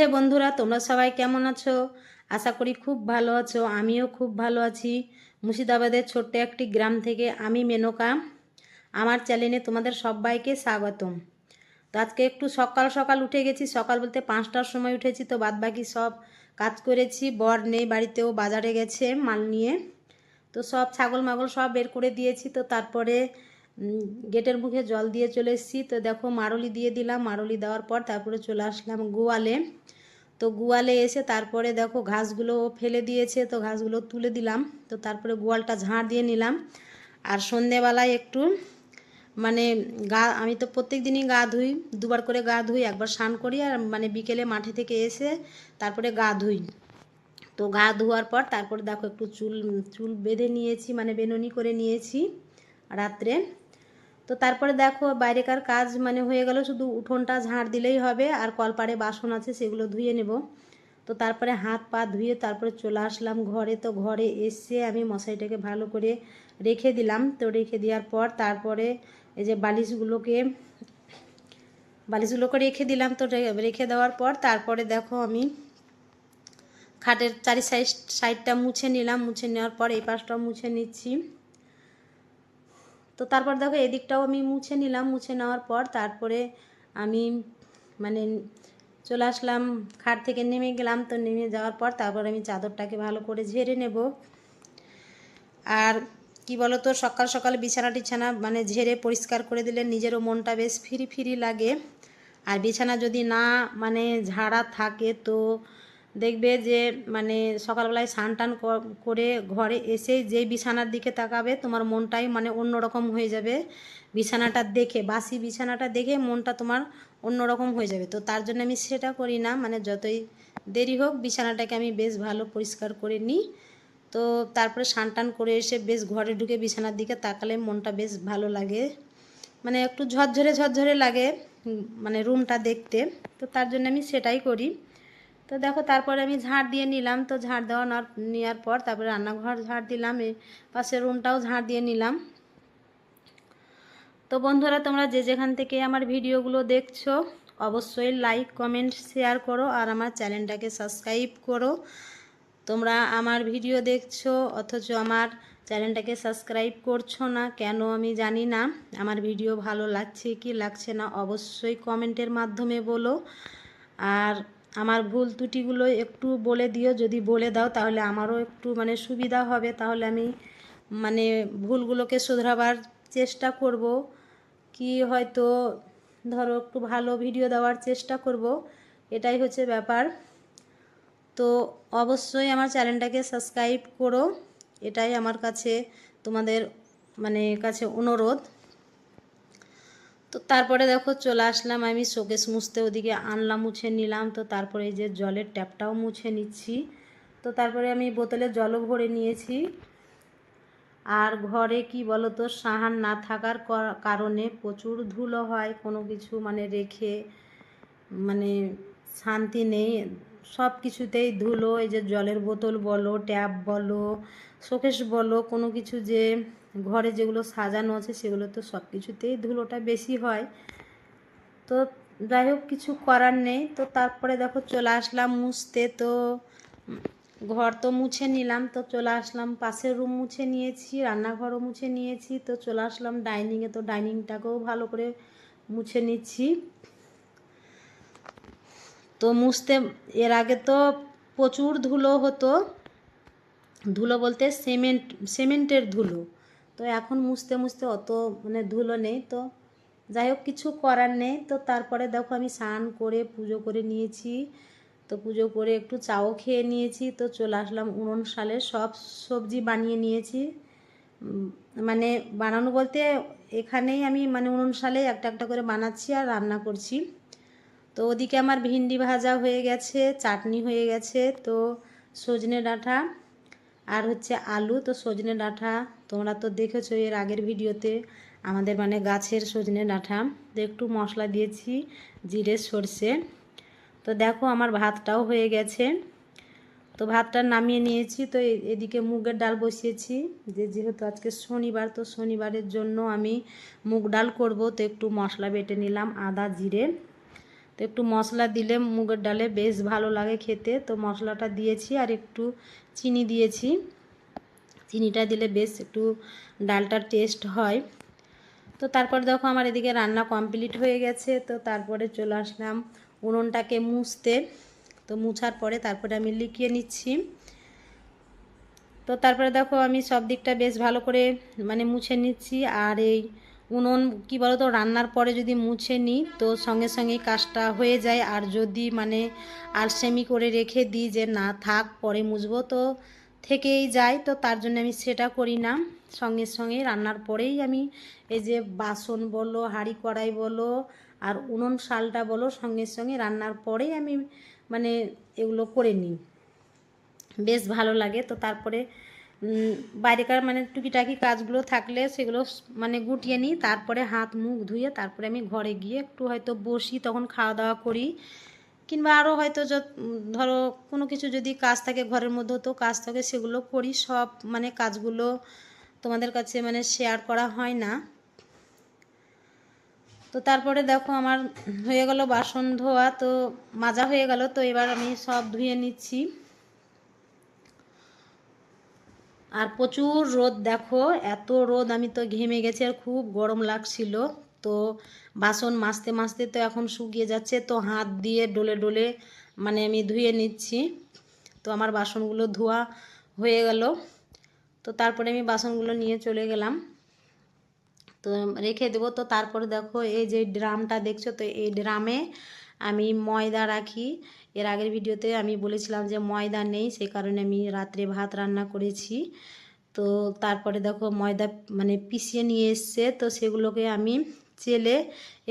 রাধে বন্ধুরা, তোমরা সবাই কেমন আছো? আশা করি খুব ভালো আছো, আমিও খুব ভালো আছি। মুর্শিদাবাদের ছোট্ট একটি গ্রাম থেকে আমি মেনকা। আমার চ্যানেলে তোমাদের সবাইকে স্বাগতম। তো আজকে একটু সকাল সকাল উঠে গেছি, সকাল বলতে পাঁচটার সময় উঠেছি, তো বাদ বাকি সব কাজ করেছি। বর নেই বাড়িতেও, বাজারে গেছে মাল নিয়ে। তো সব ছাগল মাগল সব বের করে দিয়েছি, তো তারপরে গেটের মুখে জল দিয়ে চলে এসেছি। তো দেখো, মারলি দিয়ে দিলাম। মারলি দেওয়ার পর তারপরে চলে আসলাম গোয়ালে। তো গোয়ালে এসে তারপরে দেখো, ঘাসগুলো ফেলে দিয়েছে। তো ঘাসগুলো তুলে দিলাম। তো তারপরে গোয়ালটা ঝাড় দিয়ে নিলাম। আর সন্ধেবেলায় একটু মানে গা, আমি তো প্রত্যেক দিনই গা ধুই। দুবার করে গা ধুই, একবার স্নান করি আর মানে বিকেলে মাঠে থেকে এসে তারপরে গা ধুই। তো গা ধোয়ার পর তারপরে দেখো, একটু চুল চুল বেঁধে নিয়েছি মানে বেনুনি করে নিয়েছি রাত্রে। তো তারপরে দেখো বাইরেকার কাজ মানে হয়ে গেল, শুধু উঠোনটা ঝাড় দিলেই হবে আর কলপাড়ে বাসন আছে সেগুলো ধুয়ে নেব। তো তারপরে হাত পা ধুয়ে তারপরে চলে আসলাম ঘরে। তো ঘরে এসে আমি মশারিটাকে ভালো করে রেখে দিলাম। তো রেখে দেওয়ার পর তারপরে এই যে বালিশগুলোকে বালিশগুলোকে রেখে দিলাম। তো রেখে দেওয়ার পর তারপরে দেখো আমি খাটের চারি সাইড সাইডটা মুছে নিলাম। মুছে নেওয়ার পর এই পাশটাও মুছে নিচ্ছি। তো তারপর দেখো এদিকটাও আমি মুছে নিলাম, মুছে নেওয়ার পর তারপরে আমি মানে চলে আসলাম, খাট থেকে নেমে গেলাম। তো নেমে যাওয়ার পর তারপর আমি চাদরটাকে ভালো করে ঝেড়ে নেব। আর কি বলো তো সকাল সকাল বিছানা টিছানা মানে ঝেড়ে পরিষ্কার করে দিলে নিজেরও মনটা বেশ ফ্রি ফ্রি লাগে। আর বিছানা যদি না মানে ঝাড়া থাকে তো দেখবে যে মানে সকালবেলায় স্নান টান করে ঘরে এসে যেই বিছানার দিকে তাকাবে, তোমার মনটাই মানে অন্যরকম হয়ে যাবে। বিছানাটা দেখে, বাসি বিছানাটা দেখে মনটা তোমার অন্যরকম হয়ে যাবে। তো তার জন্য আমি সেটা করি না মানে যতই দেরি হোক বিছানাটাকে আমি বেশ ভালো পরিষ্কার করে নিই। তো তারপরে স্নান টান করে এসে বেশ ঘরে ঢুকে বিছানার দিকে তাকালে মনটা বেশ ভালো লাগে। মানে একটু ঝরঝরে ঝরঝরে লাগে মানে রুমটা দেখতে। তো তার জন্য আমি সেটাই করি। তো দেখো, তারপরে আমি ঝাড় দিয়ে নিলাম। তো ঝাড় দেওয়া নেওয়ার- পর তারপরে রান্নাঘর ঝাড় দিলাম, এ পাশের রুমটাও ঝাড় দিয়ে নিলাম। তো বন্ধুরা, তোমরা যে যেখান থেকে আমার ভিডিওগুলো দেখছ, অবশ্যই লাইক কমেন্ট শেয়ার করো আর আমার চ্যানেলটাকে সাবস্ক্রাইব করো। তোমরা আমার ভিডিও দেখছ, অথচ আমার চ্যানেলটাকে সাবস্ক্রাইব করছ না, কেন আমি জানি না। আমার ভিডিও ভালো লাগছে কি লাগছে না, অবশ্যই কমেন্টের মাধ্যমে বলো। আর আমার ভুল ত্রুটিগুলো একটু বলে দিও, যদি বলে দাও তাহলে আমারও একটু মানে সুবিধা হবে। তাহলে আমি মানে ভুলগুলোকে শুধরাবার চেষ্টা করব। কি হয়তো ধরো একটু ভালো ভিডিও দেওয়ার চেষ্টা করব। এটাই হচ্ছে ব্যাপার। তো অবশ্যই আমার চ্যানেলটাকে সাবস্ক্রাইব করো। এটাই আমার কাছে তোমাদের মানে কাছে অনুরোধ। তো তারপরে দেখো চলে আসলাম আমি শোকেস মুছতে, ওদিকে আনলাম মুছে নিলাম। তো তারপরে এই যে জলের ট্যাপটাও মুছে নিচ্ছি। তো তারপরে আমি বোতলে জলও ভরে নিয়েছি। আর ঘরে কি বলো তো সাহান না থাকার কারণে প্রচুর ধুলো হয়, কোনো কিছু মানে রেখে মানে শান্তি নেই। সব কিছুতেই ধুলো, এই যে জলের বোতল বলো, ট্যাপ বলো, শোকেস বলো, কোনো কিছু যে ঘরে যেগুলো সাজানো আছে সেগুলো তো সব কিছুতেই ধুলোটা বেশি হয়। তো যাই হোক, কিছু করার নেই। তো তারপরে দেখো চলে আসলাম মুছতে। তো ঘর তো মুছে নিলাম। তো চলে আসলাম, পাশের রুম মুছে নিয়েছি, রান্নাঘরও মুছে নিয়েছি। তো চলে আসলাম ডাইনিংয়ে তো ডাইনিংটাকেও ভালো করে মুছে নিচ্ছি। তো মুছতে, এর আগে তো প্রচুর ধুলো হতো। ধুলো বলতে সিমেন্ট সিমেন্টের ধুলো। তো এখন মুছতে মুছতে অত মানে ধুলো নেই, তো যাই হোক কিছু করার নেই। তো তারপরে দেখো আমি স্নান করে পুজো করে নিয়েছি, তো পুজো করে একটু চাও খেয়ে নিয়েছি, তো চলে আসলাম উনুন সালে সব সবজি বানিয়ে নিয়েছি। মানে বানানো বলতে এখানেই আমি মানে উনুন সালে একটা একটা করে বানাচ্ছি আর রান্না করছি। তো ওদিকে আমার ভিন্ডি ভাজা হয়ে গেছে, চাটনি হয়ে গেছে, তো সজনে ডাঁটা আর হচ্ছে আলু, তো সজনে ডাঁটা তোমরা তো দেখেছ এর আগের ভিডিওতে আমাদের মানে গাছের সজনে ডাঁটা তো একটু মশলা দিয়েছি, জিরে, সর্ষে। তো দেখো আমার ভাতটাও হয়ে গেছে। তো ভাতটা নামিয়ে নিয়েছি, তো এদিকে মুগের ডাল বসিয়েছি। যে যেহেতু আজকে শনিবার, তো শনিবারের জন্য আমি মুগ ডাল করব। তো একটু মশলা বেটে নিলাম, আদা, জিরে। তো একটু মশলা দিলে মুগের ডালে বেশ ভালো লাগে খেতে। তো মশলাটা দিয়েছি আর একটু চিনি দিয়েছি। চিনিটা দিলে বেশ একটু ডালটার টেস্ট হয়। তো তারপর দেখো আমার এদিকে রান্না কমপ্লিট হয়ে গেছে। তো তারপরে চলে আসলাম উনুনটাকে মুছতে। তো মুছার পরে তারপরে আমি লিখিয়ে নিচ্ছি। তো তারপরে দেখো আমি সব দিকটা বেশ ভালো করে মানে মুছে নিচ্ছি। আর এই উনুন কি বলতো, রান্নার পরে যদি মুছে নিই তো সঙ্গে সঙ্গেই কাজটা হয়ে যায়। আর যদি মানে আলসেমি করে রেখে দিই যে না থাক পরে মুছবো, তো থেকেই যায়, তো তার জন্য আমি সেটা করি না। সঙ্গে সঙ্গে রান্নার পরেই আমি এই যে বাসন বলো, হাঁড়ি কড়াই বলো, আর উনুন শালটা বলো, সঙ্গে সঙ্গে রান্নার পরেই আমি মানে এগুলো করে নিই। বেশ ভালো লাগে। তো তারপরে বাইরেকার মানে টুকিটাকি কাজগুলো থাকলে সেগুলো মানে গুটিয়ে নিই। তারপরে হাত মুখ ধুয়ে তারপরে আমি ঘরে গিয়ে একটু হয়তো বসি, তখন খাওয়া দাওয়া করি। কিংবা আরও হয়তো যত ধরো কোনো কিছু যদি কাজ থাকে ঘরের মধ্যে তো কাজ থাকে সেগুলো করি, সব মানে কাজগুলো তোমাদের কাছে মানে শেয়ার করা হয় না। তো তারপরে দেখো আমার হয়ে গেল বাসন ধোয়া, তো মাজা হয়ে গেল, তো এবার আমি সব ধুয়ে নিচ্ছি। আর প্রচুর রোদ দেখো, এত রোদ আমি তো ঘেমে গেছি আর খুব গরম লাগছিল। তো বাসন মাজতে মাজতে তো এখন শুকিয়ে যাচ্ছে, তো হাত দিয়ে ডলে ডলে মানে আমি ধুয়ে নিচ্ছি। তো আমার বাসনগুলো ধোয়া হয়ে গেল। তো তারপরে আমি বাসনগুলো নিয়ে চলে গেলাম। তো রেখে দেবো। তো তারপরে দেখো এই যে ড্রামটা দেখছ? তো এই ড্রামে আমি ময়দা রাখি। এর আগের ভিডিওতে আমি বলেছিলাম যে ময়দা নেই সেই কারণে আমি রাত্রে ভাত রান্না করেছি। তো তারপরে দেখো ময়দা মানে পিষিয়ে নিয়ে এসছে। তো সেগুলোকে আমি চেলে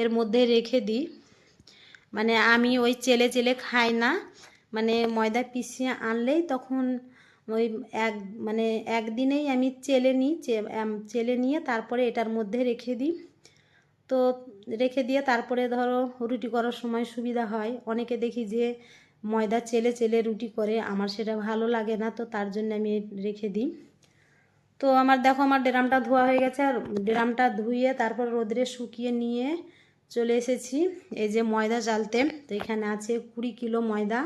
এর মধ্যে রেখে দিই। মানে আমি ওই চেলে চেলে খাই না। মানে ময়দা পিষিয়ে আনলেই তখন ওই এক মানে একদিনেই আমি চেলে নিই চেলে নিয়ে তারপরে এটার মধ্যে রেখে দিই। তো রেখে দিয়ে তারপরে ধরো রুটি করার সময় সুবিধা হয়। অনেকে দেখি যে ময়দা চেলে চেলে রুটি করে, আমার সেটা ভালো লাগে না, তো তার জন্য আমি রেখে দিই। তো আমার দেখো আমার ড্রামটা ধোয়া হয়ে গেছে আর ড্রামটা ধুয়ে তারপর রোদ্রে শুকিয়ে নিয়ে চলে এসেছি। এই যে ময়দা চালতে তো এখানে আছে কুড়ি কিলো ময়দা।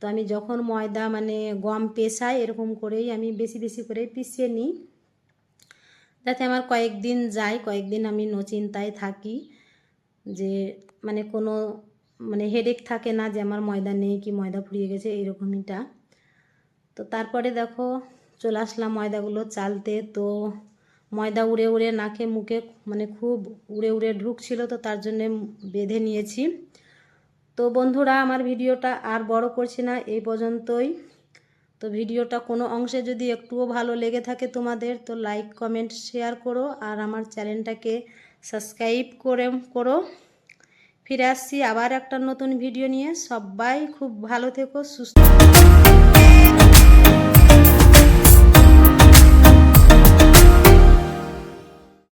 তো আমি যখন ময়দা মানে গম পেশাই এরকম করেই আমি বেশি বেশি করে পিষিয়ে নিই। যাতে আমার কয়েকদিন যায়, কয়েকদিন আমি নচিন্তায় থাকি যে মানে কোনো মানে হেডেক থাকে না যে আমার ময়দা নেই কি ময়দা ফুরিয়ে গেছে এরকমইটা তো তারপরে দেখো চলে আসলাম ময়দাগুলো চালতে। তো ময়দা উড়ে উড়ে নাকে মুখে মানে খুব উড়ে উড়ে ঢুকছিল তো তার জন্যে বেঁধে নিয়েছি। তো বন্ধুরা, আমার ভিডিওটা আর বড় করছি না, এই পর্যন্তই। তো ভিডিওটা কোনো অংশে যদি একটুও ভালো লেগে থাকে তোমাদের, তো লাইক, কমেন্ট, শেয়ার করো আর আমার চ্যানেলটাকে সাবস্ক্রাইব করে, করো। ফিরে আসছি আবার একটা নতুন ভিডিও নিয়ে। সবাই খুব ভালো থেকো, সুস্থ